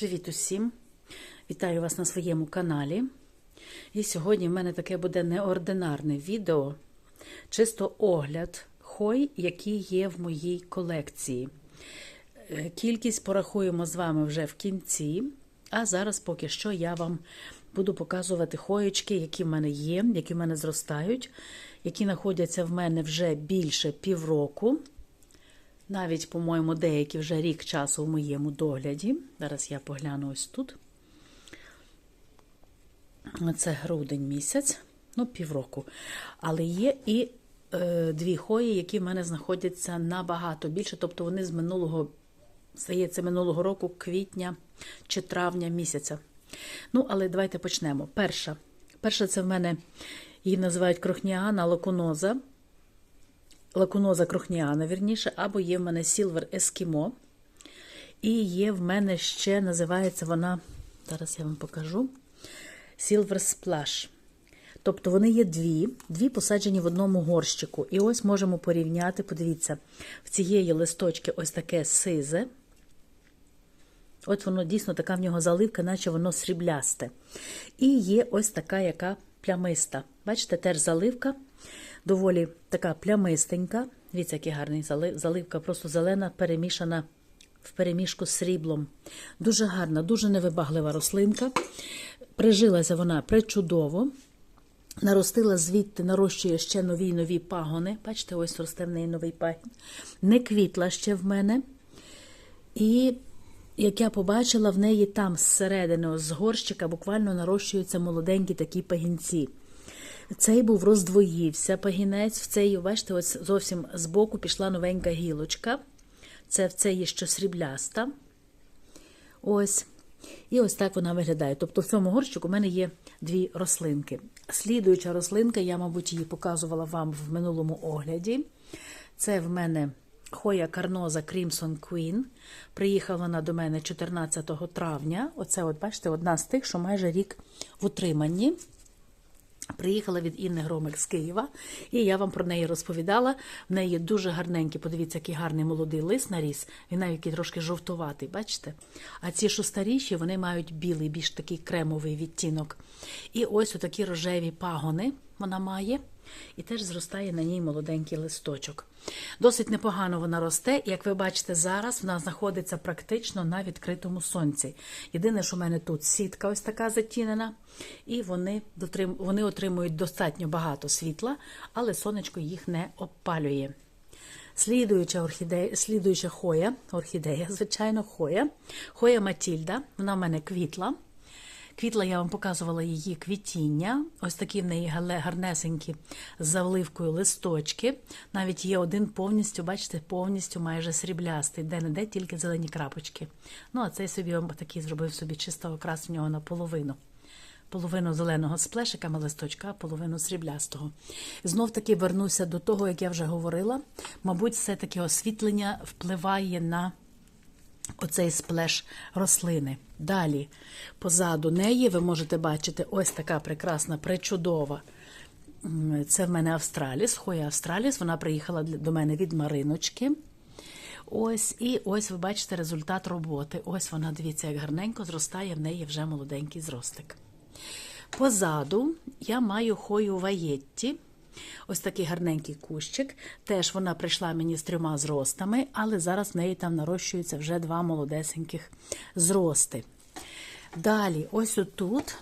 Привіт усім! Вітаю вас на своєму каналі. І сьогодні в мене таке буде неординарне відео, чисто огляд хой, які є в моїй колекції. Е, Кількість порахуємо з вами вже в кінці, а зараз поки що я вам буду показувати хоєчки, які в мене є, які в мене зростають, які знаходяться в мене вже більше півроку. Навіть, по-моєму, деякі вже рік часу в моєму догляді. Зараз я погляну ось тут. Це грудень місяць, ну, півроку. Але є і е, дві хої, які в мене знаходяться набагато більше. Тобто вони з минулого, здається, минулого року, квітня чи травня місяця. Ну, але давайте почнемо. Перша. Перша це в мене її називають крохніана лакуноза лакуноза крохніана, вірніше, або є в мене Silver Eskimo. І є в мене ще, називається вона, зараз я вам покажу, Silver Splash. Тобто вони є дві, дві посаджені в одному горщику. І ось можемо порівняти, подивіться, в цієї листочки ось таке сизе. От воно дійсно така в нього заливка, наче воно сріблясте. І є ось така, яка плямиста. Бачите, теж заливка доволі така плямистенька. Дивіться, який гарний заливка, просто зелена, перемішана в перемішку з сріблом. Дуже гарна, дуже невибаглива рослинка. Прижилася вона причудово. Наростила звідти, нарощує ще нові нові пагони. Бачите, ось росте в неї новий пагін. Не квітла ще в мене. І, як я побачила, в неї там зсередини, з горщика, буквально нарощуються молоденькі такі пагінці. Цей був роздвоївся пагінець, в цей, бачите, ось зовсім збоку пішла новенька гілочка. Це в цей є що срібляста. Ось. І ось так вона виглядає. Тобто в цьому горщику у мене є дві рослинки. Слідуюча рослинка, я, мабуть, її показувала вам в минулому огляді. Це в мене Хоя Карноза Crimson Queen. Приїхала вона до мене 14 травня. Оце, от, бачите, одна з тих, що майже рік в утриманні. Приїхала від Інни Громик з Києва, і я вам про неї розповідала. В неї дуже гарненький, подивіться, який гарний молодий лист наріс. Він навіть трошки жовтуватий, бачите? А ці що старіші, вони мають білий, більш такий кремовий відтінок. І ось отакі рожеві пагони вона має. І теж зростає на ній молоденький листочок. Досить непогано вона росте, і як ви бачите, зараз вона знаходиться практично на відкритому сонці. Єдине, що в мене тут сітка ось така затінена, і вони, вони отримують достатньо багато світла, але сонечко їх не обпалює. Слідуюча орхідея, слідуюча хоя, орхідея, звичайно, хоя, хоя Матільда, вона в мене квітла. Квітла я вам показувала її квітіння. Ось такі в неї гарнесенькі з заливкою листочки. Навіть є один повністю, бачите, повністю майже сріблястий, де-не-де тільки зелені крапочки. Ну, а цей собі такий зробив собі чисто окрас в нього наполовину. Половину зеленого з плешиками листочка, половину сріблястого. Знов таки вернуся до того, як я вже говорила. Мабуть, все-таки освітлення впливає на оцей сплеш рослини. Далі, позаду неї, ви можете бачити ось така прекрасна, причудова. Це в мене Австраліс, Хоя Австраліс. Вона приїхала до мене від Мариночки. Ось, і ось ви бачите результат роботи. Ось вона, дивіться, як гарненько зростає, в неї вже молоденький зростик. Позаду я маю хою ваєтті. Ось такий гарненький кущик. Теж вона прийшла мені з трьома зростами, але зараз в неї там нарощуються вже два молодесеньких зрости. Далі, ось отут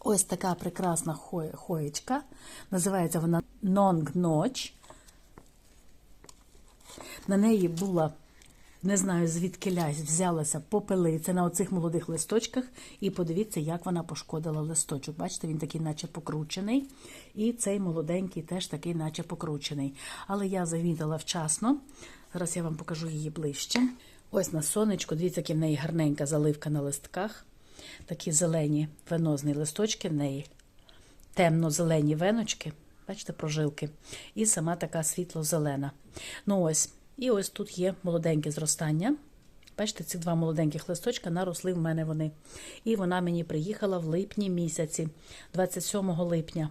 ось така прекрасна хоєчка. Називається вона Нонг Ноч. На неї була не знаю, звідки лясь взялася попелиця на оцих молодих листочках, і подивіться, як вона пошкодила листочок. Бачите, він такий, наче покручений. І цей молоденький теж такий, наче покручений. Але я завідала вчасно. Зараз я вам покажу її ближче. Ось на сонечку, дивіться, які в неї гарненька заливка на листках. Такі зелені венозні листочки в неї, темно-зелені веночки, бачите, прожилки. І сама така світло-зелена. Ну ось. І ось тут є молоденьке зростання. Бачите, ці два молоденьких листочка наросли в мене вони. І вона мені приїхала в липні місяці, 27 липня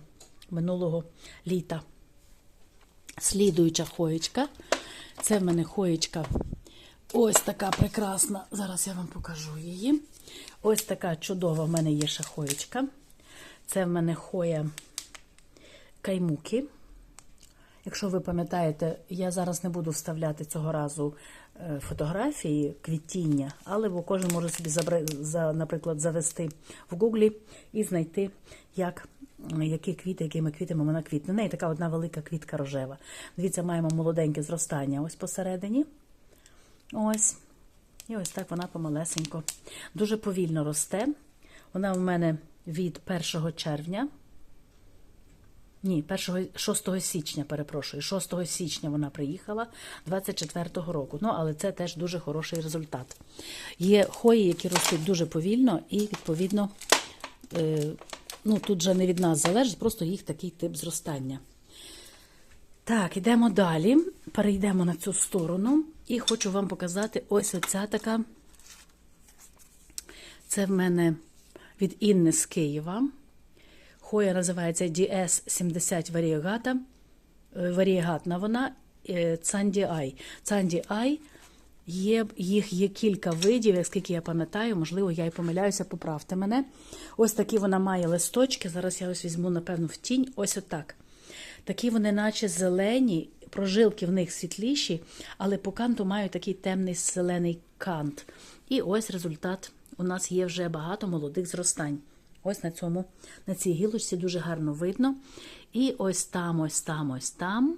минулого літа. Слідуюча хоєчка. Це в мене хоєчка Ось така прекрасна. Зараз я вам покажу її. Ось така чудова в мене є шахоєчка. Це в мене хоя каймуки. Якщо ви пам'ятаєте, я зараз не буду вставляти цього разу е, фотографії квітіння, але кожен може собі, за, наприклад, завести в гуглі і знайти, як, які квіти, якими квітами вона квітне. Неї така одна велика квітка рожева. Дивіться, маємо молоденьке зростання ось посередині. Ось. І ось так вона помалесенько. Дуже повільно росте. Вона в мене від 1 червня. Ні, 1, 6 січня, перепрошую. 6 січня вона приїхала 24-го року. Ну, але це теж дуже хороший результат. Є хої, які ростуть дуже повільно, і, відповідно, е, ну, тут же не від нас залежить, просто їх такий тип зростання. Так, йдемо далі. Перейдемо на цю сторону. І хочу вам показати ось оця така. Це в мене від Інни з Києва. Хоя називається DS70 варієгата. Е, Варієгатна вона е, Цанді Ай. Цанді Ай є, їх є кілька видів, наскільки я пам'ятаю, можливо, я і помиляюся, поправте мене. Ось такі вона має листочки. Зараз я ось візьму, напевно, в тінь. Ось отак. Такі вони, наче зелені, прожилки в них світліші, але по канту мають такий темний зелений кант. І ось результат. У нас є вже багато молодих зростань. Ось на цьому, на цій гілочці дуже гарно видно. І ось там, ось там, ось там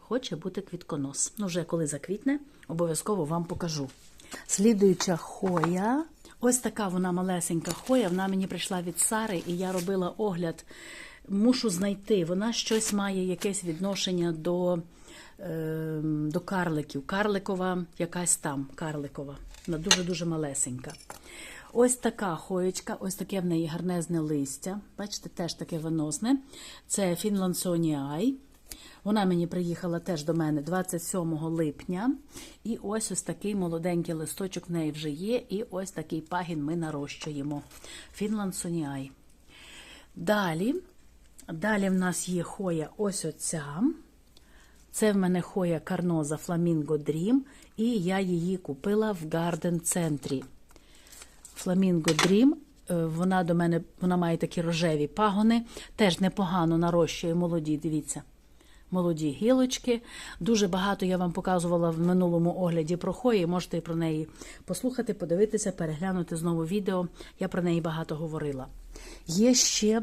хоче бути квітконос. Ну, вже коли заквітне, обов'язково вам покажу. Слідуюча хоя. Ось така вона малесенька хоя. Вона мені прийшла від Сари, і я робила огляд. Мушу знайти. Вона щось має якесь відношення до, е, до карликів. Карликова, якась там карликова. Вона дуже-дуже малесенька. Ось така хоєчка, ось таке в неї гарнезне листя. Бачите, теж таке виносне. Це Фінландсоніай. Вона мені приїхала теж до мене 27 липня. І ось ось такий молоденький листочок в неї вже є. І ось такий пагін ми нарощуємо. Фінландсоніай. Далі, далі в нас є хоя ось оця. Це в мене хоя Карноза Flamingo Dream, і я її купила в Гарден центрі. Flamingo Dream, е, вона до мене вона має такі рожеві пагони, теж непогано нарощує молоді, дивіться. Молоді гілочки. Дуже багато я вам показувала в минулому огляді про хої. Можете про неї послухати, подивитися, переглянути знову відео. Я про неї багато говорила. Є ще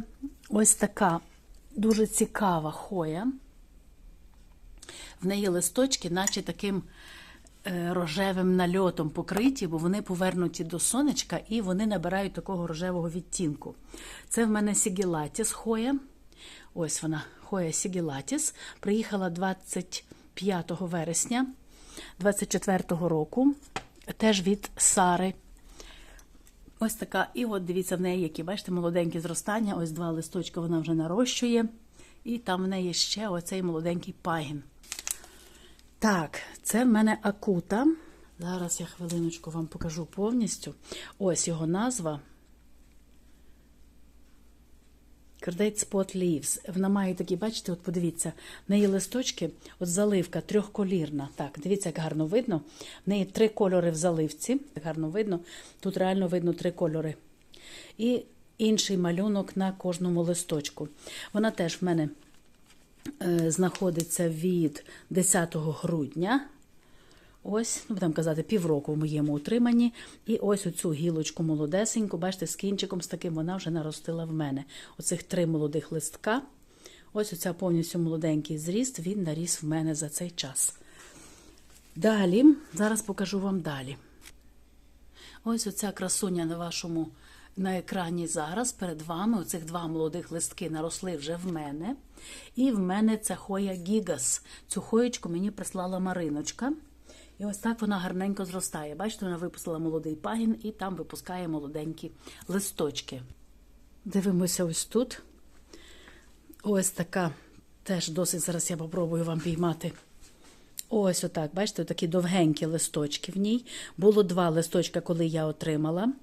ось така дуже цікава хоя. В неї листочки, наче таким рожевим нальотом покриті, бо вони повернуті до сонечка і вони набирають такого рожевого відтінку. Це в мене Сігілатіс хоя. Ось вона, хоя Сігілатіс. Приїхала 25 вересня 24 року, теж від Сари. Ось така. І от дивіться, в неї, які, бачите, молоденькі зростання. Ось два листочка вона вже нарощує. І там в неї ще оцей молоденький пагін. Так, це в мене акута. Зараз я хвилиночку вам покажу повністю. Ось його назва. Cardate Spot Leaves. Вона має такі, бачите, от подивіться, в неї листочки, от заливка трьохколірна. Так, дивіться, як гарно видно. В неї три кольори в заливці. Гарно видно. Тут реально видно три кольори. І інший малюнок на кожному листочку. Вона теж в мене знаходиться від 10 грудня. Ось, ну будемо казати, півроку в моєму утриманні. І ось оцю гілочку молодесеньку, бачите, з кінчиком з таким вона вже наростила в мене. Оцих три молодих листка. Ось оця повністю молоденький зріст, він наріс в мене за цей час. Далі, зараз покажу вам далі. Ось оця красуня на вашому на екрані зараз перед вами. Оцих два молодих листки наросли вже в мене. І в мене це хоя Гігас. Цю хоєчку мені прислала Мариночка. І ось так вона гарненько зростає. Бачите, вона випустила молодий пагін і там випускає молоденькі листочки. Дивимося ось тут. Ось така теж досить зараз я попробую вам піймати. Ось отак, бачите, такі довгенькі листочки в ній. Було два листочка, коли я отримала.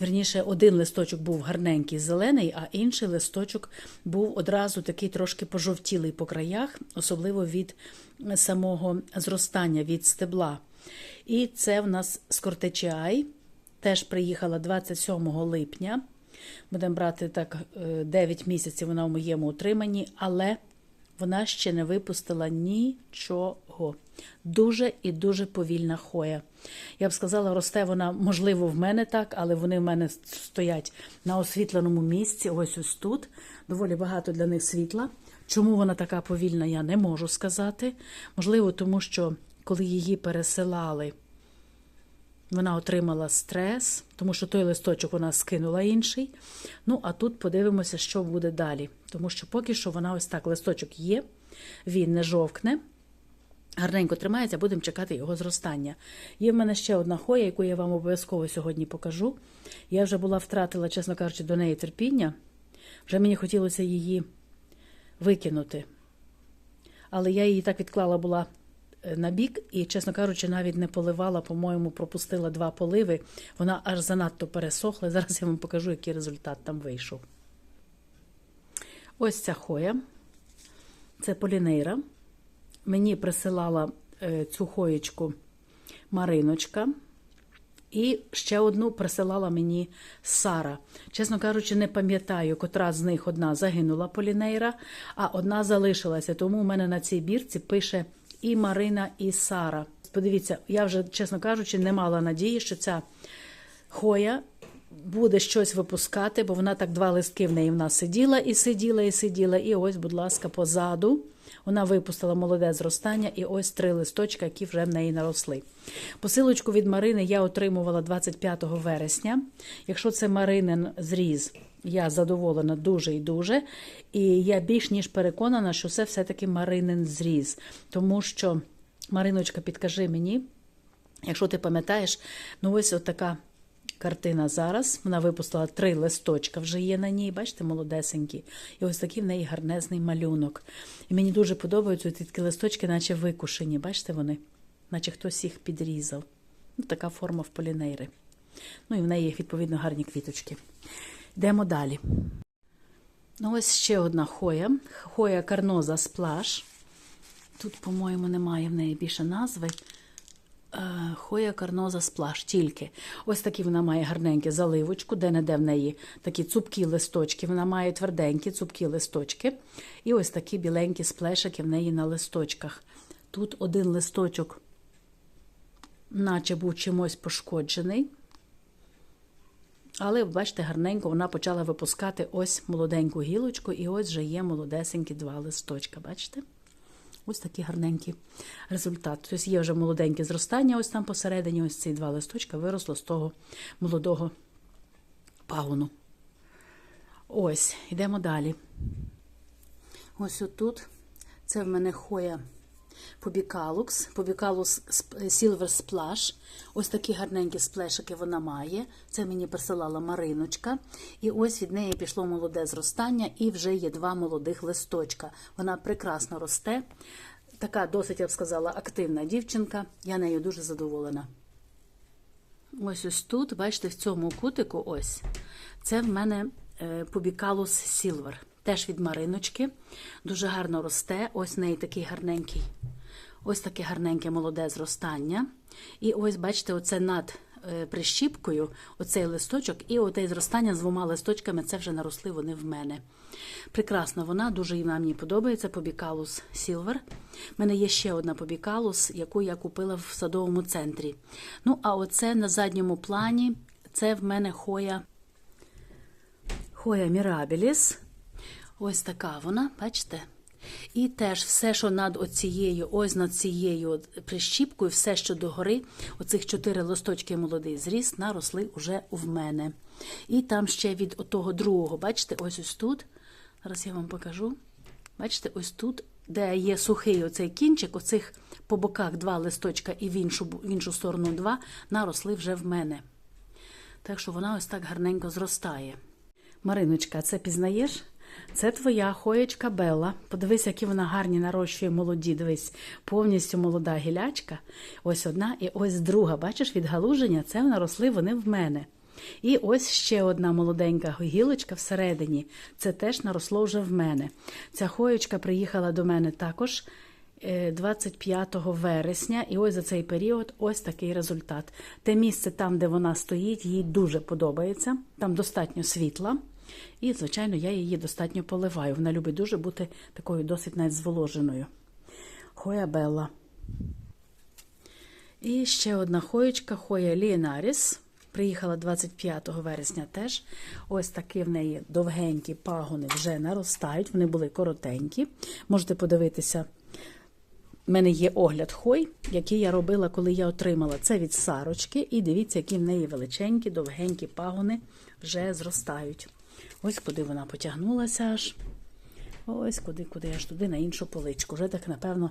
Вірніше, один листочок був гарненький, зелений, а інший листочок був одразу такий трошки пожовтілий по краях, особливо від самого зростання, від стебла. І це в нас скортечай. Теж приїхала 27 липня. Будемо брати так е, 9 місяців вона в моєму утриманні, але вона ще не випустила нічого. Дуже і дуже повільна хоя. Я б сказала, росте вона, можливо, в мене так, але вони в мене стоять на освітленому місці, ось ось тут. Доволі багато для них світла. Чому вона така повільна, я не можу сказати. Можливо, тому що коли її пересилали, вона отримала стрес, тому що той листочок вона скинула інший. Ну, а тут подивимося, що буде далі. Тому що поки що вона ось так, листочок є, він не жовкне. Гарненько тримається, будемо чекати його зростання. Є в мене ще одна хоя, яку я вам обов'язково сьогодні покажу. Я вже була втратила, чесно кажучи, до неї терпіння. Вже мені хотілося її викинути. Але я її так відклала була на бік і, чесно кажучи, навіть не поливала, по-моєму, пропустила два поливи. Вона аж занадто пересохла. Зараз я вам покажу, який результат там вийшов. Ось ця хоя. Це полінейра. Мені присилала е, цю хоєчку Мариночка. І ще одну присилала мені Сара. Чесно кажучи, не пам'ятаю, котра з них одна загинула Полінейра, а одна залишилася. Тому у мене на цій бірці пише і Марина, і Сара. Подивіться, я вже, чесно кажучи, не мала надії, що ця хоя буде щось випускати, бо вона так два листки в неї в нас сиділа і сиділа, і сиділа. І ось, будь ласка, позаду. Вона випустила молоде зростання, і ось три листочка, які вже в неї наросли. Посилочку від Марини я отримувала 25 вересня. Якщо це Маринин зріз, я задоволена дуже і дуже. І я більш ніж переконана, що це все-таки Маринин зріз. Тому що, Мариночка, підкажи мені, якщо ти пам'ятаєш, ну ось от така картина зараз. Вона випустила три листочка, вже є на ній, бачите, молодесенькі. І ось такий в неї гарнезний малюнок. І мені дуже подобаються такі листочки, наче викушені. Бачите вони? Наче хтось їх підрізав. Ну, Така форма в полінейри. Ну і в неї, відповідно, гарні квіточки. Йдемо далі. Ну, ось ще одна хоя. Хоя Карноза Сплаш. Тут, по-моєму, немає в неї більше назви. Е, Хоя Карноза Сплаш тільки. Ось такі вона має гарненьку заливочку, де-не-де в неї такі цупкі листочки. Вона має тверденькі цупкі листочки. І ось такі біленькі сплешики в неї на листочках. Тут один листочок, наче був чимось пошкоджений. Але, бачите, гарненько вона почала випускати ось молоденьку гілочку, і ось вже є молодесенькі два листочка. Бачите? Ось такий гарненький результат. Тобто є вже молоденьке зростання, ось там посередині, ось ці два листочка виросло з того молодого пагону. Ось, йдемо далі. Ось отут. Це в мене хоя Побікалукс, Побікалус Silver Splash. Ось такі гарненькі сплешики вона має. Це мені присилала Мариночка. І ось від неї пішло молоде зростання, і вже є два молодих листочка. Вона прекрасно росте. Така досить, я б сказала, активна дівчинка. Я нею дуже задоволена. Ось ось тут, бачите, в цьому кутику ось. Це в мене Побікалус Silver. Теж від Мариночки. Дуже гарно росте. Ось в неї такий гарненький. Ось таке гарненьке молоде зростання. І ось, бачите, оце над е, прищіпкою, оцей листочок, і оте зростання з двома листочками це вже наросли вони в мене. Прекрасна вона, дуже вона мені подобається. Побікалус Silver. У мене є ще одна побікалус, яку я купила в садовому центрі. Ну, а оце на задньому плані це в мене хоя, хоя Мірабіліс. Ось така вона, бачите? І теж все, що над оцією, ось над цією прищіпкою, все, що догори, оцих чотири листочки молодий зріс, наросли уже в мене. І там ще від того другого, бачите, ось ось тут. Зараз я вам покажу. Бачите, ось тут, де є сухий оцей кінчик, оцих по боках два листочка і в іншу, в іншу сторону два, наросли вже в мене. Так що вона ось так гарненько зростає. Мариночка, це пізнаєш? Це твоя хоєчка Белла. Подивись, які вона гарні нарощує молоді. Дивись, повністю молода гілячка. Ось одна і ось друга. Бачиш, від галуження це наросли вони в мене. І ось ще одна молоденька гілочка всередині. Це теж наросло вже в мене. Ця хоєчка приїхала до мене також е, 25 вересня, і ось за цей період ось такий результат. Те місце там, де вона стоїть, їй дуже подобається. Там достатньо світла. І, звичайно, я її достатньо поливаю. Вона любить дуже бути такою досить навіть зволоженою. Хоя Белла. І ще одна хоєчка, Хоя Лієнаріс. Приїхала 25 вересня теж. Ось такі в неї довгенькі пагони вже наростають, вони були коротенькі. Можете подивитися, в мене є огляд хой, який я робила, коли я отримала це від сарочки. І дивіться, які в неї величенькі, довгенькі пагони вже зростають. Ось куди вона потягнулася аж. Ось куди, куди аж туди на іншу поличку. Вже так, напевно,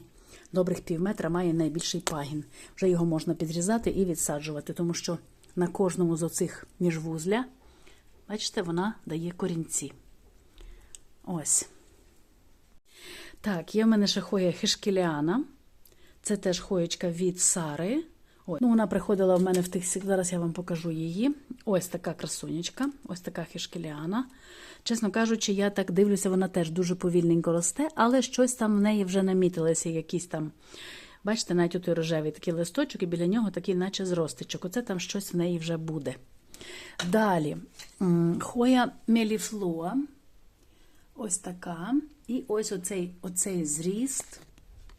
добрих пів метра має найбільший пагін. Вже його можна підрізати і відсаджувати, тому що на кожному з оцих міжвузля, бачите, вона дає корінці. Ось. Так, є в мене ще хоя хишкіліана. Це теж хоєчка від Сари. Ой, ну, вона приходила в мене в тих зараз я вам покажу її. Ось така красунечка, ось така хишкіліана. Чесно кажучи, я так дивлюся, вона теж дуже повільненько росте, але щось там в неї вже намітилося, якісь там. Бачите, навіть у той рожевий такий листочок, і біля нього такий, наче зростичок. Оце там щось в неї вже буде. Далі хоя меліфлуа. Ось така. І ось оцей, оцей зріст,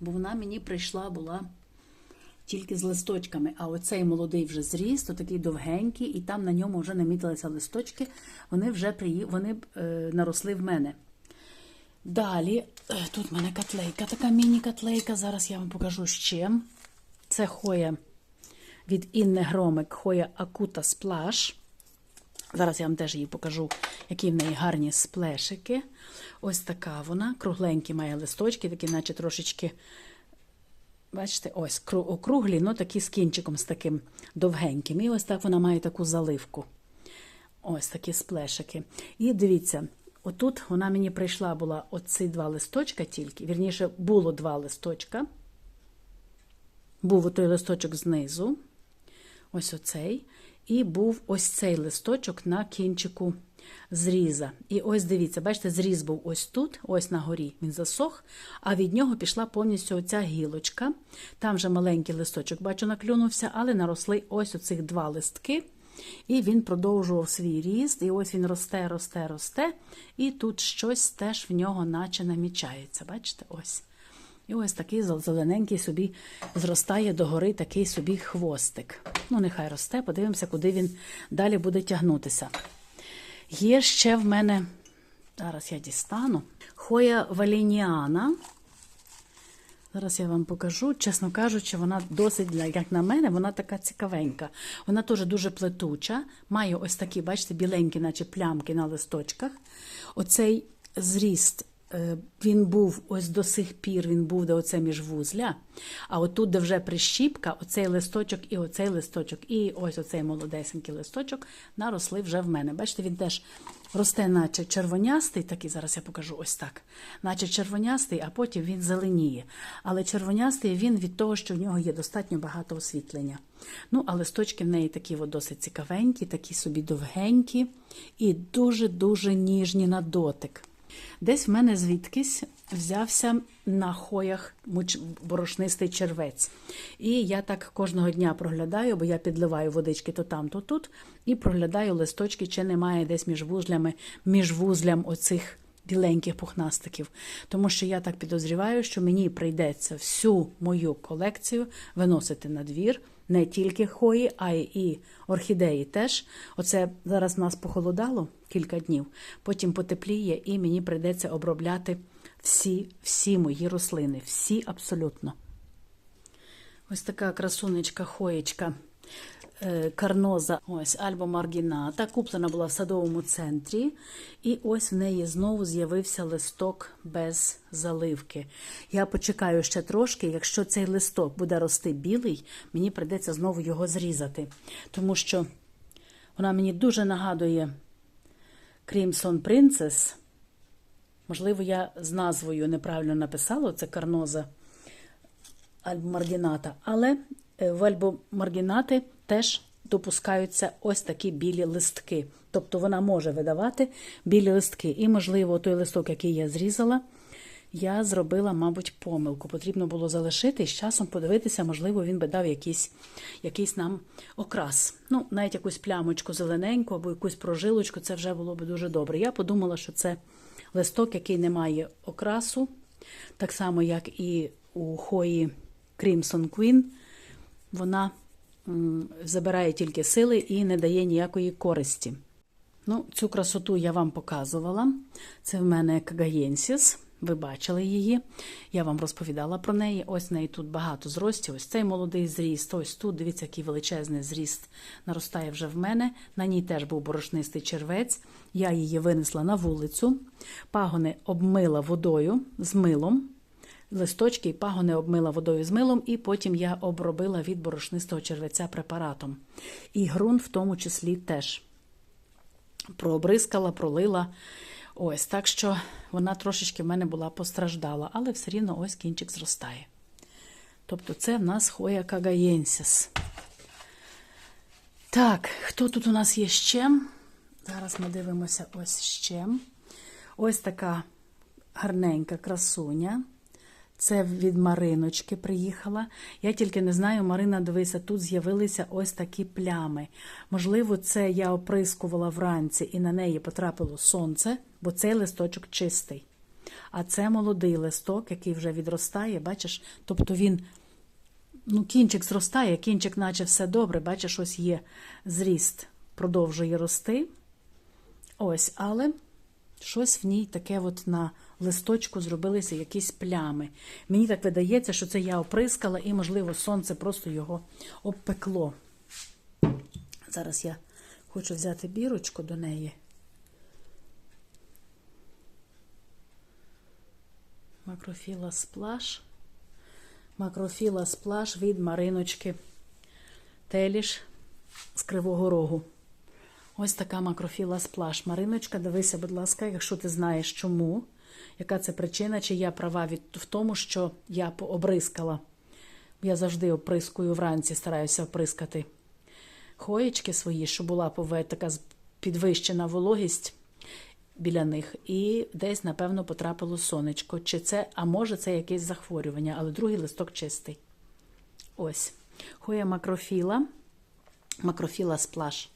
бо вона мені прийшла була тільки з листочками. А оцей молодий вже зріст, отакий довгенький, і там на ньому вже намітилися листочки, вони вже приї... вони е, наросли в мене. Далі, е, тут в мене котлейка, така міні-котлейка. Зараз я вам покажу з чим. Це хоя від Інни Громик, хоя Акута Сплаш. Зараз я вам теж її покажу, які в неї гарні сплешики. Ось така вона. Кругленькі має листочки, такі, наче трошечки, бачите, ось округлі, ну такі з кінчиком, з таким довгеньким. І ось так вона має таку заливку. Ось такі сплешики. І дивіться, отут вона мені прийшла була оці два листочка тільки. Вірніше, було два листочка. Був отой листочок знизу. Ось оцей. І був ось цей листочок на кінчику зріза. І ось дивіться, бачите, зріз був ось тут, ось на горі він засох, а від нього пішла повністю оця гілочка. Там вже маленький листочок, бачу, наклюнувся, але наросли ось оцих два листки. І він продовжував свій ріст, і ось він росте, росте, росте. І тут щось теж в нього наче намічається. Бачите, ось. І ось такий зелененький собі зростає догори такий собі хвостик. Ну, нехай росте, подивимося, куди він далі буде тягнутися. Є ще в мене, зараз я дістану, хоя валініана. Зараз я вам покажу, чесно кажучи, вона досить, як на мене, вона така цікавенька. Вона теж дуже плетуча, має ось такі, бачите, біленькі, наче плямки на листочках. Оцей зріст він був ось до сих пір, він був де оце міжвузля. А отут, де вже прищіпка, оцей листочок і оцей листочок, і ось оцей молодесенький листочок наросли вже в мене. Бачите, він теж росте, наче червонястий, такий зараз я покажу ось так. Наче червонястий, а потім він зеленіє. Але червонястий він від того, що в нього є достатньо багато освітлення. Ну, а листочки в неї такі от досить цікавенькі, такі собі довгенькі і дуже-дуже ніжні на дотик. Десь в мене звідкись взявся на хоях борошнистий червець. І я так кожного дня проглядаю, бо я підливаю водички то там, то тут, і проглядаю листочки, чи немає десь між вузлями, між вузлям оцих біленьких пухнастиків. Тому що я так підозріваю, що мені прийдеться всю мою колекцію виносити на двір. Не тільки хої, а й орхідеї теж. Оце зараз нас похолодало кілька днів, потім потепліє, і мені прийдеться обробляти всі всі мої рослини, всі абсолютно. Ось така красунечка хоєчка карноза, ось Альба Маргіната, куплена була в садовому центрі, і ось в неї знову з'явився листок без заливки. Я почекаю ще трошки, якщо цей листок буде рости білий, мені прийдеться знову його зрізати, тому що вона мені дуже нагадує Crimson Princess. Можливо, я з назвою неправильно написала, це карноза альбомаргіната, але е, альбомаргінати теж допускаються ось такі білі листки. Тобто вона може видавати білі листки. І, можливо, той листок, який я зрізала, я зробила, мабуть, помилку. Потрібно було залишити і з часом подивитися, можливо, він би дав якийсь, якийсь нам окрас. Ну, навіть якусь плямочку зелененьку або якусь прожилочку, це вже було б дуже добре. Я подумала, що це листок, який не має окрасу, так само, як і у хої Crimson Queen. Вона забирає тільки сили і не дає ніякої користі. Ну, Цю красоту я вам показувала. Це в мене Кагаєнсіс. Ви бачили її. Я вам розповідала про неї. Ось в неї тут багато зростів. Ось цей молодий зріст. Ось тут, дивіться, який величезний зріст наростає вже в мене. На ній теж був борошнистий червець. Я її винесла на вулицю. Пагони обмила водою з милом. Листочки і пагони обмила водою з милом, і потім я обробила від борошнистого червеця препаратом. І ґрунт в тому числі теж прообрискала, пролила. Ось, так що вона трошечки в мене була постраждала, але все рівно ось кінчик зростає. Тобто це в нас Хоя Кагаєнсіс. Так, хто тут у нас є ще? Зараз ми дивимося ось ще. Ось така гарненька красуня. Це від Мариночки приїхала. Я тільки не знаю, Марина, дивися, тут з'явилися ось такі плями. Можливо, це я оприскувала вранці і на неї потрапило сонце, бо цей листочок чистий. А це молодий листок, який вже відростає, бачиш, тобто він, ну, кінчик зростає, кінчик, наче все добре, бачиш, ось є зріст, продовжує рости. Ось, але щось в ній таке от на листочку зробилися якісь плями. Мені так видається, що це я оприскала, і, можливо, сонце просто його обпекло. Зараз я хочу взяти бірочку до неї. Макрофіла сплаш. Макрофіла сплаш від Мариночки Теліш з Кривого Рогу. Ось така макрофіла сплаш. Мариночка, дивися, будь ласка, якщо ти знаєш чому, яка це причина, чи я права від, в тому, що я обрискала. Я завжди оприскую вранці, стараюся оприскати хоєчки свої, щоб була така підвищена вологість біля них. І десь, напевно, потрапило сонечко. Чи це, А може, це якесь захворювання, але другий листок чистий. Ось. Хоя макрофіла, макрофіла сплаш.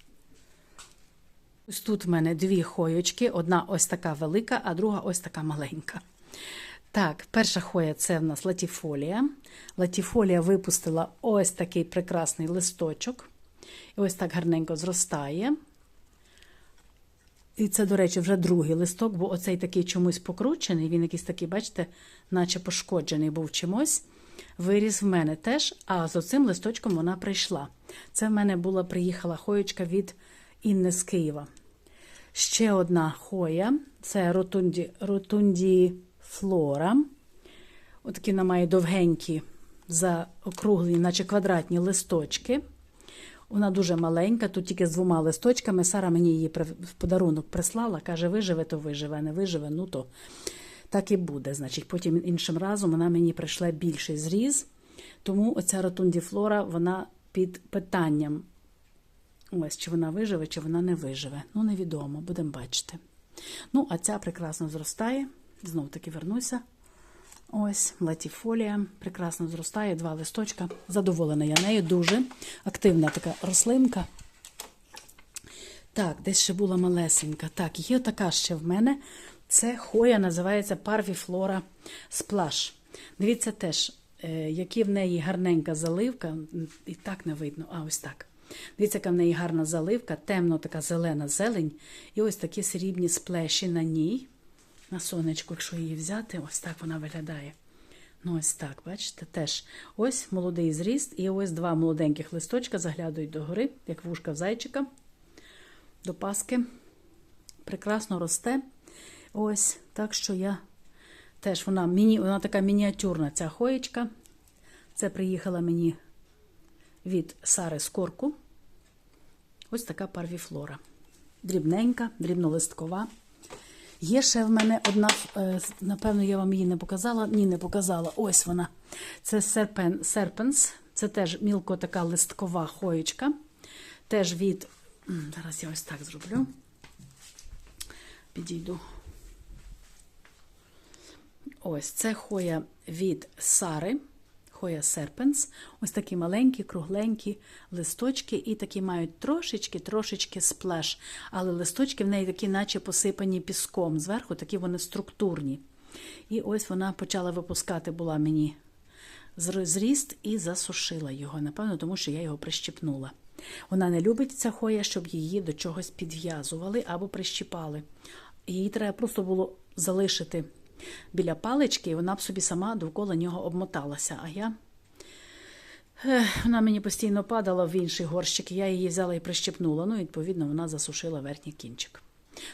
Ось тут в мене дві хоєчки, одна ось така велика, а друга ось така маленька. Так, перша хоя це в нас латіфолія. Латіфолія випустила ось такий прекрасний листочок. І ось так гарненько зростає. І це, до речі, вже другий листок, бо оцей такий чомусь покручений, він якийсь такий, бачите, наче пошкоджений був чимось. Виріс в мене теж, а з оцим листочком вона прийшла. Це в мене була приїхала хоєчка від Інни з Києва. Ще одна хоя це ротунді, ротунді флора. Отакі вона має довгенькі, заокруглені, наче квадратні листочки. Вона дуже маленька, тут тільки з двома листочками. Сара мені її в подарунок прислала, каже, виживе, то виживе, не виживе, ну то так і буде. Значить, Потім іншим разом вона мені прийшла більший зріз. Тому оця ротундіфлора, вона під питанням. Ось, чи вона виживе, чи вона не виживе. Ну, невідомо, будемо бачити. Ну, а ця прекрасно зростає. Знов таки вернуся. Ось, латіфолія. Прекрасно зростає, два листочка. Задоволена я нею, дуже активна така рослинка. Так, десь ще була малесенька. Так, є така ще в мене. Це хоя називається Parviflora Splash. Дивіться теж, е, які в неї гарненька заливка. І так не видно, а ось так. Дивіться, яка в неї гарна заливка, темно така зелена зелень. І ось такі срібні сплеші на ній. На сонечку, якщо її взяти, ось так вона виглядає. Ну, ось так, бачите, теж ось молодий зріст, і ось два молоденьких листочка заглядають догори, як вушка в зайчика, до паски. Прекрасно росте. Ось, так що я теж вона міні, вона така мініатюрна ця хоєчка. Це приїхала мені від Сари Скорку. Ось така парвіфлора. Дрібненька, дрібнолисткова. Є ще в мене одна, е, напевно, я вам її не показала. Ні, не показала. Ось вона. Це серпен, серпенс. Це теж мілко така листкова хоєчка. Теж від. Зараз я ось так зроблю. Підійду. Ось це хоя від Сари, хоя серпенс. Ось такі маленькі, кругленькі листочки, і такі мають трошечки-трошечки сплеш. Але листочки в неї такі, наче посипані піском. Зверху такі вони структурні. І ось вона почала випускати, була мені зріст і засушила його, напевно, тому що я його прищіпнула. Вона не любить ця хоя, щоб її до чогось підв'язували або прищіпали. Її треба просто було залишити біля палички, і вона б собі сама довкола нього обмоталася. А я вона мені постійно падала в інший горщик, я її взяла і прищепнула. Ну, відповідно, вона засушила верхній кінчик.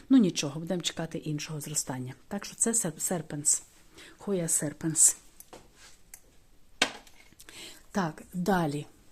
Ну нічого, будемо чекати іншого зростання. Так що це сер- серпенс. Хоя серпенс. Так, далі.